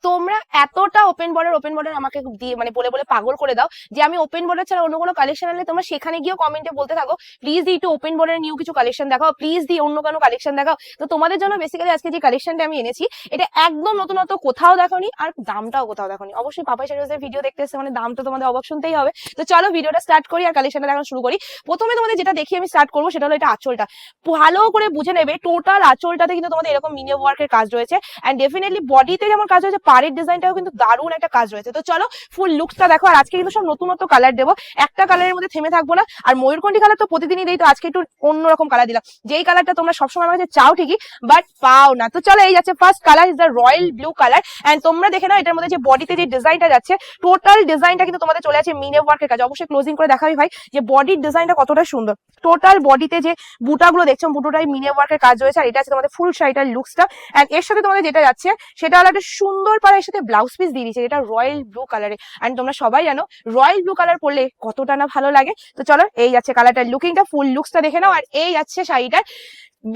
都 তোমরা এতটা open border open border আমাকে দিয়ে মানে বলে বলে পাগল করে দাও যে আমি ওপেন বর্ডার ছাড়া অন্য কোনো কালেকশন আনলে তোমরা সেখানে গিয়েও কমেন্টে বলতে থাকো প্লিজ দি একটু ওপেন বর্ডার নিউ কিছু কালেকশন দেখাও প্লিজ দি অন্য কোনো কালেকশন দেখাও। তো তোমাদের জন্য বেসিক্যালি আজকে যে কালেকশনটা আমি এনেছি, এটা একদম নতুনত্ব কোথাও দেখোনি আর দামটাও কোথাও দেখোনি অবশ্যই পাপাই শাড়িজের ভিডিও দেখতে এসে মানে দামটা তোমাদের অবাক শুনতেই হবে। তো চলো ভিডিওটা স্টার্ট করি আর কালেকশনটা দেখানো শুরু করি। প্রথমে তোমাদের যেটা দেখি আমি স্টার্ট করব, সেটা হলো এটা আঁচলটা। ভালো করে বুঝে নেবে টোটাল আঁচলটাতে কিন্তু তোমাদের এরকম মিনি ওয়ার্কের কাজ রয়েছে। অ্যান্ড ডেফিনেটলি বডিতে যেমন কাজ রয়েছে, পাড়ের ডিজাইনটাও কিন্তু দারুণ একটা কাজ রয়েছে। তো চলো ফুল লুকসটা দেখো, আর আজকে কিন্তু সব নতুনত্ব কালার দেবো। একটা কালারের মধ্যে থেমে থাকব না। আর ময়ূরকণ্ঠী কালার তো প্রতিদিনই দেই, তো আজকে একটু অন্যরকম কালার দিলাম। যেই কালারটা তোমরা সবসময় আমার কাছে চাও ঠিকই বাট পাও না। তো চলো, এই যাচ্ছে first colour is the royal blue colour and তোমরা দেখে নাও, এটার মধ্যে যে বডিতে যে ডিজাইনটা যাচ্ছে টোটাল ডিজাইনটা কিন্তু তোমাদের চলে আছে মিনে ওয়ার্কের কাজ। অবশ্যই ক্লোজিং করে দেখাবি ভাই, যে বডির ডিজাইনটা কতটা সুন্দর। টোটাল বডিতে যে বুটাগুলো দেখছ, বুটোটাই মিনে ওয়ার্কের কাজ রয়েছে, আর এটা আছে তোমাদের ফুল শাড়িটার লুকসটা অ্যান্ড এর সাথে তোমাদের যেটা যাচ্ছে, সেটা হলো একটা সুন্দর এর সাথে ব্লাউজ পিস দিয়ে দিয়েছে, যেটা রয়্যাল ব্লু কালারে অ্যান্ড তোমরা সবাই জানো রয়্যাল ব্লু কালার পরলে কতটা না ভালো লাগে। তো চলো, এই যাচ্ছে কালারটার লুকিংটা ফুল লুকসটা দেখে নাও। আর এই যাচ্ছে শাড়িটার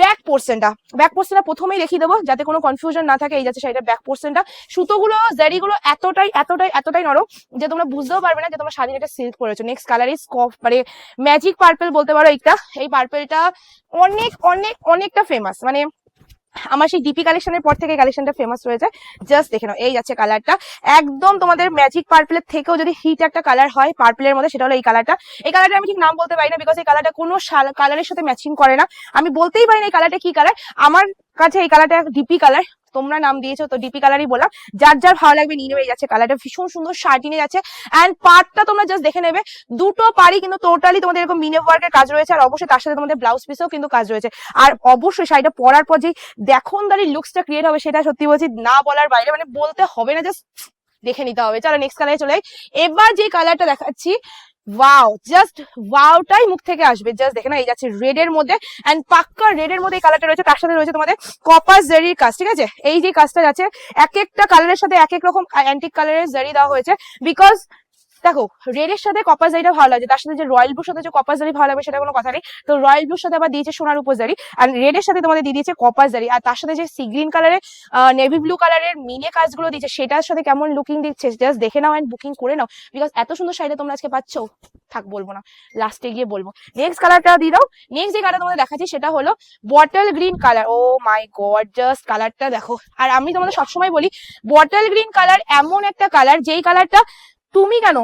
ব্যাক পোর্শনটা ব্যাক পোর্শনটা প্রথমেই দেখিয়ে দেবো, যাতে কোনো কনফিউশন না থাকে, এই যাচ্ছে শাড়িটার ব্যাক পোর্শনটা সুতোগুলো, জারিগুলো এতটাই এতটাই এতটাই নরম, যে তোমরা বুঝতেও পারবে না যে তোমরা শাড়ি এটা সিল্ক পরেছো। নেক্সট কালার ইজ কফ মানে ম্যাজিক পার্পেল বলতে পারো এইটা। এই পার্পেলটা অনেক অনেক, অনেকটা ফেমাস মানে আমার সেই ডিপি কালেকশনের পর থেকে কালেকশনটা ফেমাস হয়ে যায় জাস্ট দেখে নাও, এই যাচ্ছে কালারটা একদম তোমাদের ম্যাজিক পার্পলের থেকেও যদি হিট একটা কালার হয় পার্পলের মধ্যে, সেটা হলো এই কালারটা এই কালারটা আমি ঠিক নাম বলতে পারি না বিকজ এই কালারটা কোনো কালারের সাথে ম্যাচিং করে না। আমি বলতেই পারি না এই কালারটা কি কালার আমার কাছে এই কালারটা ডিপি কালার তোমরা নাম দিয়েছ, তো ডিপি কালারই বললাম। যার যার ভালো লাগবে নিয়ে নেবে যাচ্ছে কালারটা ভীষণ সুন্দর শার্টিনে যাচ্ছে। অ্যান্ড পার্টটা তোমরা জাস্ট দেখে নেবে। দুটো পারি কিন্তু টোটালি তোমাদের এরকম মিনে ওয়ার্কের কাজ রয়েছে। আর অবশ্যই তার সাথে তোমাদের ব্লাউজ পিসেও কিন্তু কাজ রয়েছে। আর অবশ্যই শাড়িটা পরার পর যে দেখনদারি লুকসটা ক্রিয়েট হবে, সেটা সত্যি বলছি, না বলার বাইরে মানে বলতে হবে না জাস্ট দেখে নিতে হবে। চলো নেক্সট কালারে চলে। এবার যে কালারটা দেখাচ্ছি ওয়াও জাস্ট ওয়াওটাই মুখ থেকে আসবে। জাস্ট দেখে না এই যাচ্ছে রেড এর মধ্যে অ্যান্ড পাক্কা রেড এর মধ্যে এই কালারটা রয়েছে। তার সাথে রয়েছে তোমাদের কপার জারির কাজ ঠিক আছে? এই যে কাজটা যাচ্ছে, এক একটা কালারের সাথে এক এক রকম অ্যান্টিক কালারের জারি দেওয়া হয়েছে বিকজ দেখো রেড এর সাথে কপার জারিটা ভালো লাগে তার সাথে যে রয়্যাল ব্লুর সাথে যে কপার জারি ভালো লাগবে সেটা কোনো কথা নেই। তো রয়্যাল ব্লুর সাথে আবার দিয়েছে সোনার উপর জারি আর রেড এর সাথে তোমাদের দিয়ে দিয়েছে কপার জারি আর তার সাথে যে সি গ্রিন কালারের নেভি ব্লু কালারের মিনে কাজগুলো দিয়েছে, সেটার সাথে কেমন লুকিং দিচ্ছে জাস্ট দেখে নাও অ্যান্ড বুকিং করে নাও। বিকজ এত সুন্দর শাড়িটা তোমরা আজকে পাচ্ছ, থাক বলব না লাস্টে গিয়ে বলব। নেক্সট কালারটা দিয়ে দাও। নেক্সট যে কালার তোমাদের দেখাচ্ছি সেটা হলো bottle green colour oh my god just কালারটা দেখো। আর আমি তোমাদের সবসময় বলি বটল গ্রিন কালার এমন একটা কালার যেই কালারটা তুমি কেন?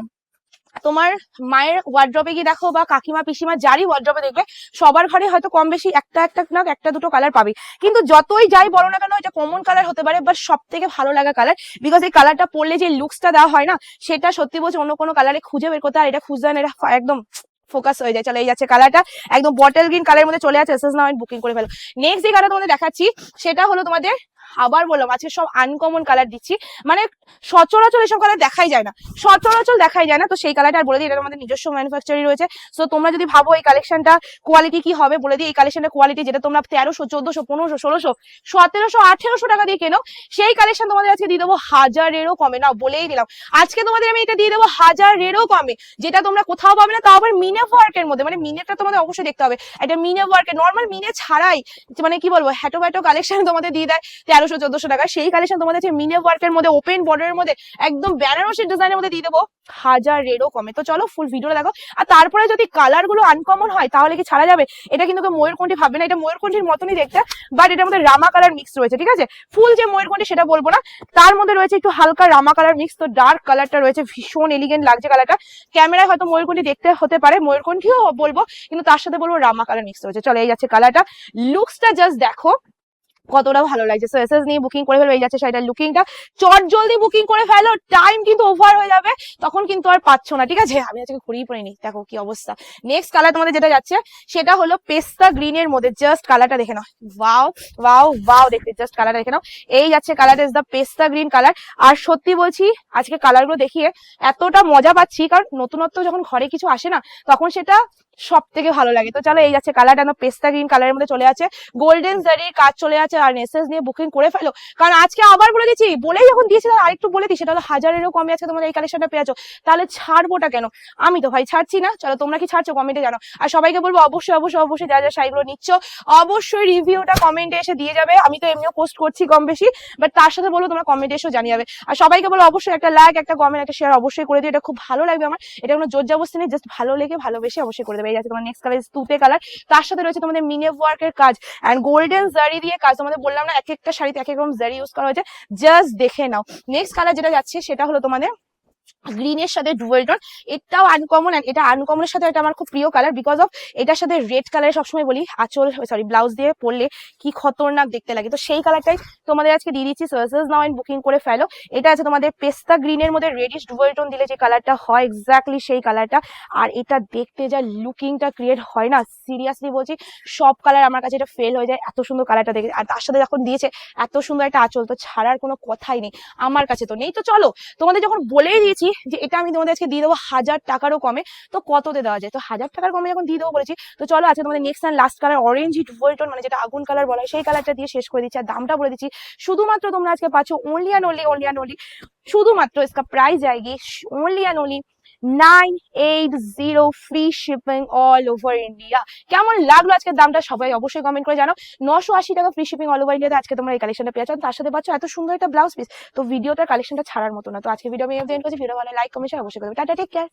তোমার মায়ের ওয়ার্ড্রপে গিয়ে দেখো বা কাকিমা, পিসিমা যারই ওয়ার্ড্রপে দেখবে, সবার ঘরে হয়তো কম বেশি একটা একটা না, একটা দুটো কালার পাবে। কিন্তু যতই যাই বলো না কেন এটা কমন কালার হতে পারে বাট সব থেকে ভালো লাগা কালার বিকজ এই কালারটা পরলে যে লুকসটা দেওয়া হয় না, সেটা সত্যি বলছে অন্য কোনো কালারে খুঁজে বের করতে আর এটা খুঁজে না, এটা একদম ফোকাস হয়ে যায়, চলে এই যাচ্ছে কালারটা একদম বটল গ্রিন কালারের মধ্যে চলে আছে এসএস নাও বুকিং করে ফেলো। নেক্সট যে কালার তোমাদের দেখাচ্ছি, সেটা হলো তোমাদের আবার বললাম, আজকে সব আনকমন কালার দিচ্ছি। মানে সচরাচর এসব কালার দেখাই যায় না। সচরাচর দেখাই যায় না, তো সেই কালারটা আর বলে দিই, এটা আমাদের নিজস্ব ম্যানুফ্যাকচারই রয়েছে। সো তোমরা যদি ভাবো এই কালেকশনটা কোয়ালিটি কি হবে, বলে দিই, এই কালেকশনের কোয়ালিটি যেটা তোমরা তেরোশো, চোদ্দশো, পনেরোশো, ষোলোশো, সতেরোশো, আঠেরোশো টাকা দিয়ে কেনো, সেই কালেকশন তোমাদের আজকে দিয়ে দেবো হাজারেরও কমে। না, বলেই দিলাম। আজকে তোমাদের আমি এটা দিয়ে দেবো হাজারেরও কমে। যেটা তোমরা কোথাও পাবে না তাও আবার মিনে ওয়ার্কের মধ্যে। মানে মিনেটা তোমাদের অবশ্যই দেখতে হবে। এটা মিনে ওয়ার্কের নর্মাল মিনে ছাড়াই মানে কি বলব হ্যাটো ব্যাটো কালেকশন তোমাদের দিয়ে দেয়। তেরোশো চোদ্দশো টাকা। সেই কালেকশন তোমাদের হচ্ছে মিনে ওয়ার্কের মধ্যে ওপেন বর্ডারের মধ্যে, একদম বেনারসি ডিজাইনের মধ্যে দিয়ে দেবো। হাজার রেডও কমে। তো চলো ফুল ভিডিওটা দেখো। আর তারপরে যদি কালারগুলো আনকমন হয়, তাহলে কি ছাড়া যাবে? এটা কিন্তু ময়ূরকণ্ঠী ভাববে না। এটা ময়ূরকণ্ঠীর মতনই দেখতে বাট এটার মধ্যে রামা কালার মিক্স রয়েছে, ঠিক আছে? ফুল যে ময়ূরকণ্ঠী সেটা বলব না। তার মধ্যে রয়েছে একটু হালকা রামা কালার মিক্স তো ডার্ক কালারটা রয়েছে, ভীষণ এলিগেন্ট লাগছে কালারটা ক্যামেরায় হয়তো ময়ূরকণ্ঠী দেখতে হতে পারে ময়ূরকণ্ঠীও বলব, কিন্তু তার সাথে বলব রামা কালার মিক্স রয়েছে। চলো, এই যাচ্ছে কালারটা লুকসটা জাস্ট দেখো। কতটা ভালো লাগছে। সো এসএস নিয়ে বুকিং করে ফেলো এই যাচ্ছে শাড়িটার লুকিংটা চট জলদি বুকিং করে ফেলো টাইম কিন্তু ওভার হয়ে যাবে, তখন কিন্তু আর পাচ্ছ না, ঠিক আছে? আমি আজকে ঘুরিয়ে পড়ে নি, দেখো কি অবস্থা। নেক্সট কালার তোমাদের যেটা যাচ্ছে, সেটা হলো পেস্তা গ্রিন এর মধ্যে জাস্ট কালারটা দেখে নাও। ওয়াও ওয়াও ওয়াও দেখতে জাস্ট কালারটা দেখে নাও। এই যাচ্ছে colour is the pista green colour আর সত্যি বলছি, আজকে কালারগুলো দেখিয়ে এতটা মজা পাচ্ছি, কারণ নতুনত্ব যখন ঘরে কিছু আসে না, তখন সেটা সব থেকে ভালো লাগে। তো চলো এই যাচ্ছে কালারটা পেস্তা গ্রিন কালারের মধ্যে চলে আছে গোল্ডেন জারির কাজ চলে আছে আর নেসেস নিয়ে বুকিং করে ফেলো। কারণ আজকে আবার বলে দিচ্ছি, বলেই যখন দিয়েছি তাহলে আরেকটু বলে দিই সেটা হলো হাজারেরও কমে আছে তোমাদের এই কালেকশনটা পেয়েছ তাহলে ছাড়বোটা কেন? আমি তো ভাই ছাড়ছি না। চলো তোমরা কি ছাড়ছো কমেন্টে জানো আর সবাইকে বলব অবশ্যই অবশ্যই অবশ্যই যা যা শাড়িগুলো নিচ্ছ, অবশ্যই রিভিউটা কমেন্টে এসে দিয়ে যাবে। আমি তো এমনিও পোস্ট করছি কম বেশি বাট তার সাথে বলব তোমরা কমেন্টে এসেও জানিয়ে যাবে। আর সবাইকে বলো অবশ্যই একটা লাইক একটা কমেন্ট একটা শেয়ার অবশ্যই করে দিও। এটা খুব ভালো লাগবে আমার। এটা কোনো জোর জবস্তি নেই জাস্ট ভালো লেগে ভালোবেসে অবশ্যই করে দেবে। এই আছে তোমার নেক্সট কালার তুতে কালার তার সাথে রয়েছে তোমাদের মিনে ওয়ার্কের কাজ। অ্যান্ড গোল্ডেন জারি দিয়ে কাজ। তোমাদের বললাম না, এক একটা শাড়িতে এক এক রকম জারি ইউজ করা হয়েছে। জাস্ট দেখে নাও। নেক্সট কালার যেটা যাচ্ছে, সেটা হলো তোমাদের গ্রিনের সাথে ডুয়েল টোন এটাও আনকমন এটা আনকমনের সাথে এটা আমার খুব প্রিয় কালার বিকজ অফ এটার সাথে রেড কালার সবসময় বলি, আঁচল সরি ব্লাউজ দিয়ে পরলে কি খতরনাক দেখতে লাগে। তো সেই কালারটাই তোমাদের আজকে দিয়ে দিচ্ছি সার্সেস নাও এন্ড বুকিং করে ফেলো। এটা আছে তোমাদের পেস্তা গ্রিনের মধ্যে রেডিশ ডুয়েল টোন দিলে যে কালারটা হয় এক্স্যাক্টলি সেই কালারটা আর এটা দেখতে যা লুকিংটা ক্রিয়েট হয় না সিরিয়াসলি বলছি, সব কালার আমার কাছে এটা ফেল হয়ে যায়, এত সুন্দর কালারটা দেখে। আর তার সাথে যখন দিয়েছে, এত সুন্দর একটা আঁচল, তো ছাড়ার কোনো কথাই নেই, আমার কাছে তো নেই। তো চলো, তোমাদের যখন বলেই দিয়েছি যে এটা আমি তোমাদের আজকে দিয়ে দেবো হাজার টাকারও কমে। তো কততে দেওয়া যায়? তো হাজার টাকার কমে যখন দিয়ে দেবো বলেছি, তো চলো আচ্ছা তোমাদের next and last colour orange hit ভোল্টন মানে যেটা আগুন কালার বলা হয় সেই কালারটা দিয়ে শেষ করে দিচ্ছি। আর দামটা বলে দিচ্ছি, শুধুমাত্র তোমরা আজকে পাচ্ছ only and only only and only শুধুমাত্র ইসকা price যায়গি only and only 980 free shipping all over India. কেমন লাগল আজকের দামটা? সবাই অবশ্যই কমেন্ট করে জানো নশো আশি টাকা ফ্রি শিপিং অল ওভার ইন্ডিয়াতে আজকে তোমরা এই কালেকশনটা পেয়েছ তার সাথে পাচ্ছ এত সুন্দর একটা ব্লাউজ পিস তো ভিডিওটার কালেকশনটা ছাড়ার মতো না। তো আজকে ভিডিও আমি এফ করছি। ভিডিও ভালো লাইক কমেন্ট অবশ্যই করবে। Tata take care